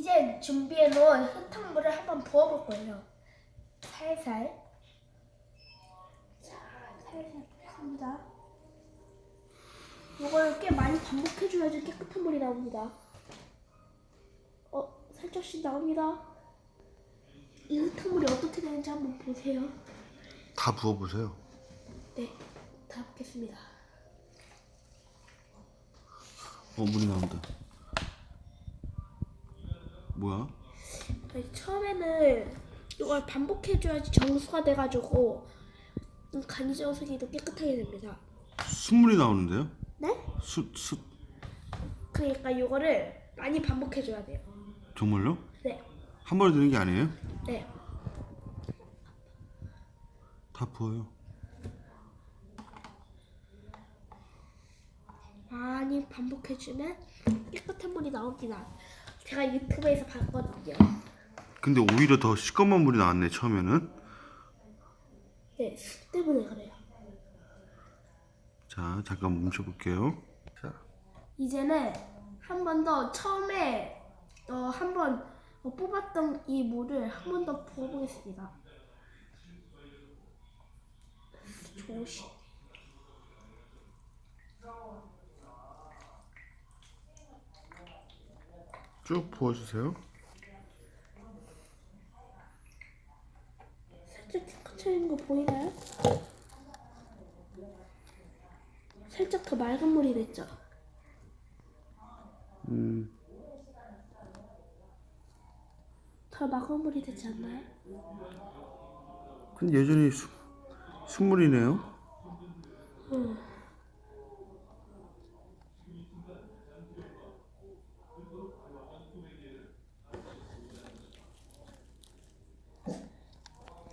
이제 준비해 놓은 흙탕물을 한번 부어볼 거예요. 살살. 자, 살살 붓습니다. 이걸 꽤 많이 반복해줘야지 깨끗한 물이 나옵니다. 어, 살짝씩 나옵니다. 이 흙탕물이 어떻게 되는지 한번 보세요. 다 부어보세요. 네, 다 붓겠습니다. 어 물이 나온다. 뭐야? 아니, 처음에는 이걸 반복해줘야지 정수가 돼가지고 음, 간이정수기도 깨끗하게 됩니다. 숯물이 나오는데요? 네? 숯, 숯 그러니까 이거를 많이 반복해줘야 돼요. 정말요? 네, 한 번에 되는 게 아니에요? 네. 다 부어요. 많이 반복해주면 깨끗한 물이 나옵니다. 제가 유튜브에서 봤거든요. 근데 오히려 더 시꺼먼 물이 나왔네 처음에는. 네, 수 때문에 그래요. 자 잠깐 멈춰볼게요. 자 이제는 한 번 더 처음에 어, 한번 어, 뽑았던 이 물을 한 번 더 부어보겠습니다. 조심. 쭉 부어주세요. 살짝 쳐있는 거 보이나요? 살짝 더 맑은 물이 됐죠? 음 더 맑은 물이 되지 않나요? 근데 여전히 수, 숯물이네요. 음.